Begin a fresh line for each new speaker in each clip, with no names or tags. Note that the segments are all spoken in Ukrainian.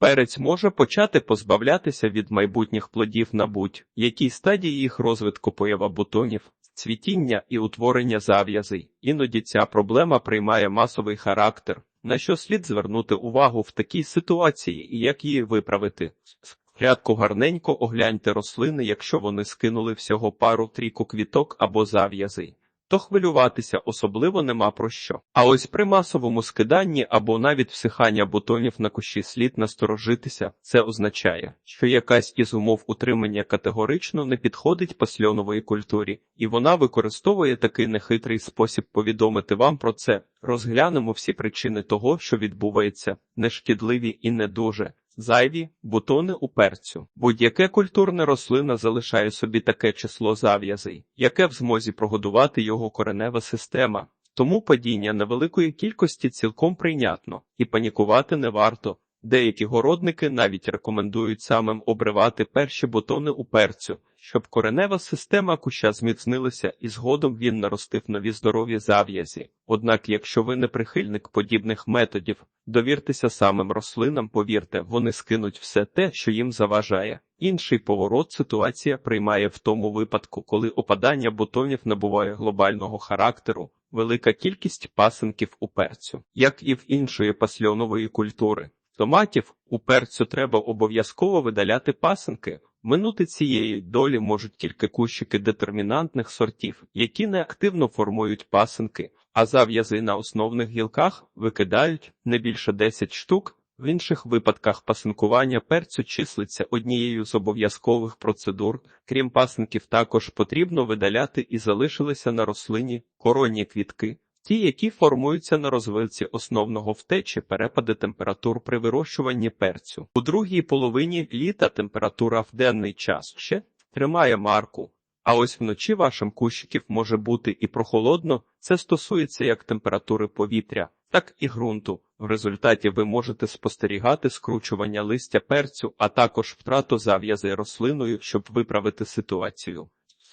Перець може почати позбавлятися від майбутніх плодів на будь-якій стадії їх розвитку поява бутонів, цвітіння і утворення зав'язей. Іноді ця проблема приймає масовий характер, на що слід звернути увагу в такій ситуації і як її виправити. Рядку гарненько огляньте рослини, якщо вони скинули всього пару трійку квіток або зав'язей. То хвилюватися особливо нема про що. А ось при масовому скиданні або навіть всихання бутонів на кущі слід насторожитися. Це означає, що якась із умов утримання категорично не підходить пасльонової культурі, і вона використовує такий нехитрий спосіб повідомити вам про це. Розглянемо всі причини того, що відбувається, нешкідливі і не дуже. Зайві бутони у перцю. Будь-яке культурне рослина залишає собі таке число зав'язей, яке в змозі прогодувати його коренева система. Тому падіння невеликої кількості цілком прийнятно, і панікувати не варто. Деякі городники навіть рекомендують самим обривати перші бутони у перцю, щоб коренева система куща зміцнилася і згодом він наростив нові здорові зав'язі. Однак, якщо ви не прихильник подібних методів, довіртеся самим рослинам, повірте, вони скинуть все те, що їм заважає. Інший поворот ситуація приймає в тому випадку, коли опадання бутонів набуває глобального характеру, велика кількість пасинків у перцю, як і в іншої пасльонової культури. Томатів у перцю треба обов'язково видаляти пасинки. Минути цієї долі можуть тільки кущики детермінантних сортів, які неактивно формують пасинки, а зав'язи на основних гілках викидають не більше 10 штук. В інших випадках пасинкування перцю числиться однією з обов'язкових процедур. Крім пасинків, також потрібно видаляти і залишилися на рослині коронні квітки. Ті, які формуються на розвилці основного втечі перепади температур при вирощуванні перцю. У другій половині літа температура в денний час ще тримає марку, а ось вночі вашим кущиків може бути і прохолодно, це стосується як температури повітря, так і ґрунту. В результаті ви можете спостерігати скручування листя перцю, а також втрату зав'язи рослиною, щоб виправити ситуацію.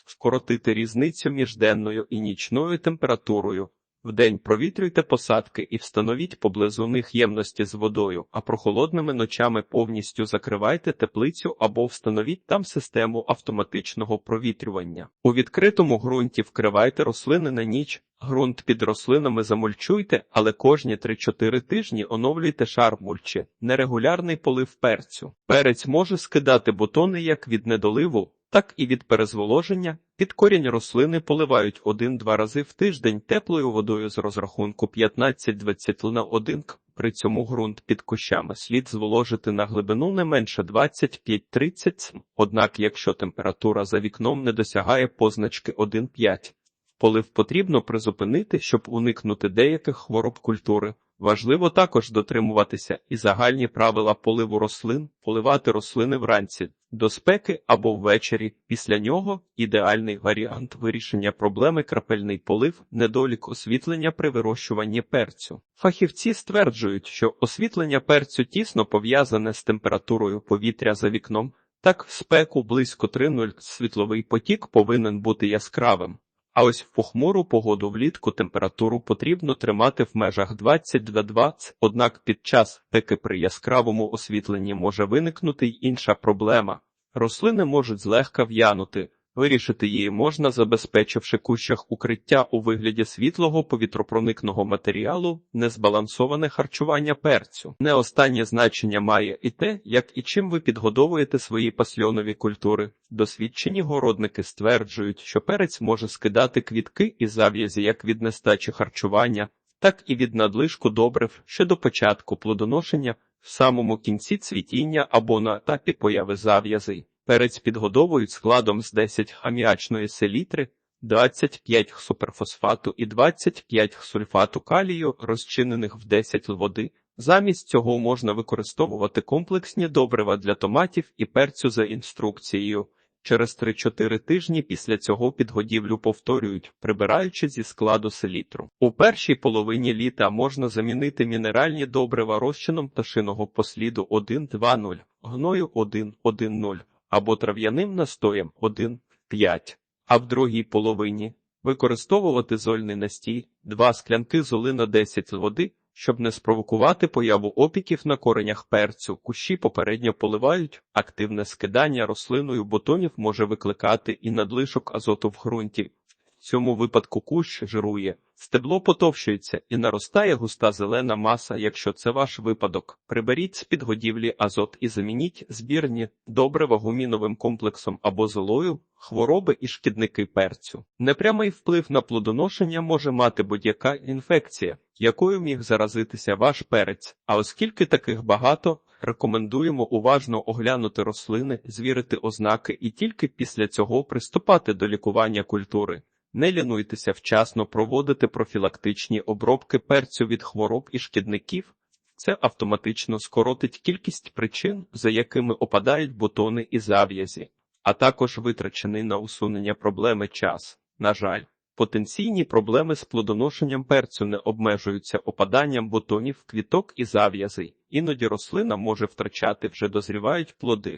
Скоротити різницю між денною і нічною температурою. Вдень провітрюйте посадки і встановіть поблизу них ємності з водою, а прохолодними ночами повністю закривайте теплицю або встановіть там систему автоматичного провітрювання. У відкритому ґрунті вкривайте рослини на ніч, ґрунт під рослинами замульчуйте, але кожні 3-4 тижні оновлюйте шар мульчі, нерегулярний полив перцю. Перець може скидати бутони як від недоливу, так і від перезволоження. Під корінь рослини поливають 1-2 рази в тиждень теплою водою з розрахунку 15-20 на 1 к. При цьому ґрунт під кущами слід зволожити на глибину не менше 25-30 см. Однак, якщо температура за вікном не досягає позначки 1,5, полив потрібно призупинити, щоб уникнути деяких хвороб культури. Важливо також дотримуватися і загальні правила поливу рослин, поливати рослини вранці, до спеки або ввечері. Після нього ідеальний варіант вирішення проблеми крапельний полив, недолік освітлення при вирощуванні перцю. Фахівці стверджують, що освітлення перцю тісно пов'язане з температурою повітря за вікном. Так, в спеку близько 3,0 світловий потік повинен бути яскравим. А ось в похмуру погоду влітку температуру потрібно тримати в межах 20-20, однак під час пеки при яскравому освітленні може виникнути й інша проблема. Рослини можуть злегка в'янути, вирішити її можна, забезпечивши кущах укриття у вигляді світлого повітропроникного матеріалу, незбалансоване харчування перцю. Не останнє значення має і те, як і чим ви підгодовуєте свої пасльонові культури. Досвідчені городники стверджують, що перець може скидати квітки і зав'язі як від нестачі харчування, так і від надлишку добрив ще до початку плодоношення, в самому кінці цвітіння або на етапі появи зав'язей. Перець підгодовують складом з 10 аміачної селітри, 25 суперфосфату і 25 сульфату калію, розчинених в 10 води. Замість цього можна використовувати комплексні добрива для томатів і перцю за інструкцією. Через 3-4 тижні після цього підгодівлю повторюють, прибираючи зі складу селітру. У першій половині літа можна замінити мінеральні добрива розчином пташиного посліду 1-2-0, гною 1-1-0 або трав'яним настоєм 1-5, а в другій половині використовувати зольний настій, 2 склянки золи на 10 води, Щоб не спровокувати появу опіків на коренях перцю, кущі попередньо поливають. Активне скидання рослиною бутонів може викликати і надлишок азоту в ґрунті. В цьому випадку кущ жирує, стебло потовщується і наростає густа зелена маса. Якщо це ваш випадок, приберіть з під годівлі азот і замініть збірні добрива гуміновим комплексом або золою, хвороби і шкідники перцю. Непрямий вплив на плодоношення може мати будь-яка інфекція, якою міг заразитися ваш перець. А оскільки таких багато, рекомендуємо уважно оглянути рослини, звірити ознаки і тільки після цього приступати до лікування культури. Не лінуйтеся вчасно проводити профілактичні обробки перцю від хвороб і шкідників. Це автоматично скоротить кількість причин, за якими опадають бутони і зав'язі, а також витрачений на усунення проблеми час. На жаль, потенційні проблеми з плодоношенням перцю не обмежуються опаданням бутонів, квіток і зав'язей. Іноді рослина може втрачати вже дозрівають плоди.